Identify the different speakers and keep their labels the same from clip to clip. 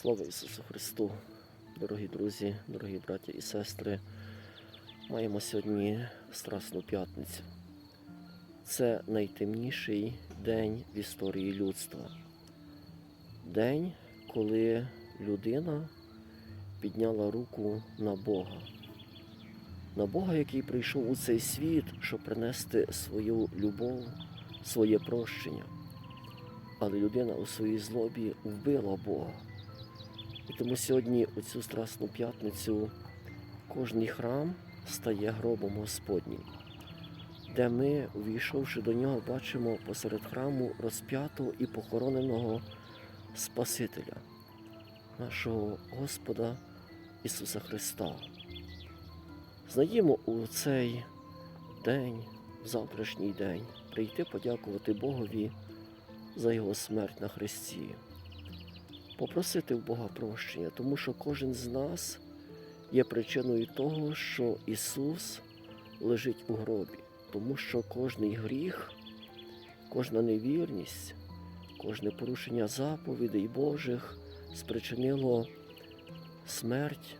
Speaker 1: Слава Ісусу Христу, дорогі друзі, дорогі браті і сестри. Маємо сьогодні Страсну п'ятницю. Це найтемніший день в історії людства. День, коли людина підняла руку на Бога. На Бога, який прийшов у цей світ, щоб принести свою любов, своє прощення. Але людина у своїй злобі вбила Бога. І тому сьогодні, у цю Страсну п'ятницю, кожний храм стає гробом Господнім, де ми, увійшовши до нього, бачимо посеред храму розп'ятого і похороненого Спасителя, нашого Господа Ісуса Христа. Знаємо у цей день, в завтрашній день, прийти подякувати Богові за Його смерть на Христі попросити в Бога прощення, тому що кожен з нас є причиною того, що Ісус лежить у гробі, тому що кожний гріх, кожна невірність, кожне порушення заповідей Божих спричинило смерть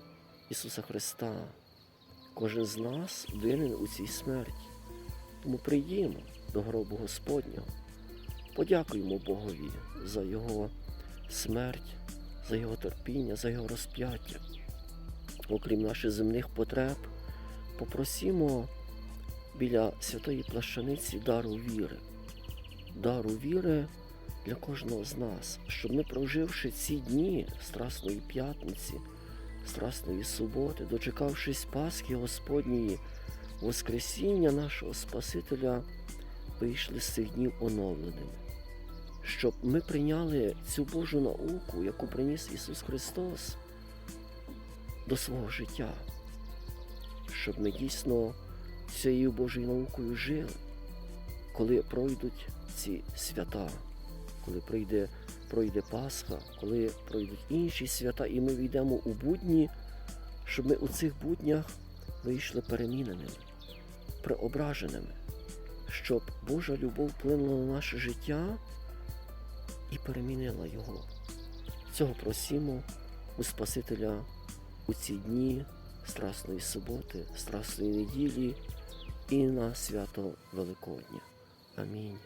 Speaker 1: Ісуса Христа. Кожен з нас винен у цій смерті. Тому прийдімо до гробу Господнього, подякуємо Богові за Його смерть, за його терпіння, за його розп'яття. Окрім наших земних потреб, попросімо біля святої плащаниці дару віри, дару віри для кожного з нас, щоб ми, проживши ці дні Страсної п'ятниці, Страсної суботи, дочекавшись Пасхи Господньої, Воскресіння нашого Спасителя, вийшли з цих днів оновленими щоб ми прийняли цю Божу науку, яку приніс Ісус Христос до свого життя, щоб ми дійсно цією Божою наукою жили, коли пройдуть ці свята, коли пройде, пройде Пасха, коли пройдуть інші свята, і ми війдемо у будні, щоб ми у цих буднях вийшли переміненими, преображеними, щоб Божа любов вплинула на наше життя і перемінила його. Цього просімо у Спасителя у ці дні Страсної суботи, Страсної неділі і на свято Великодня. Амінь.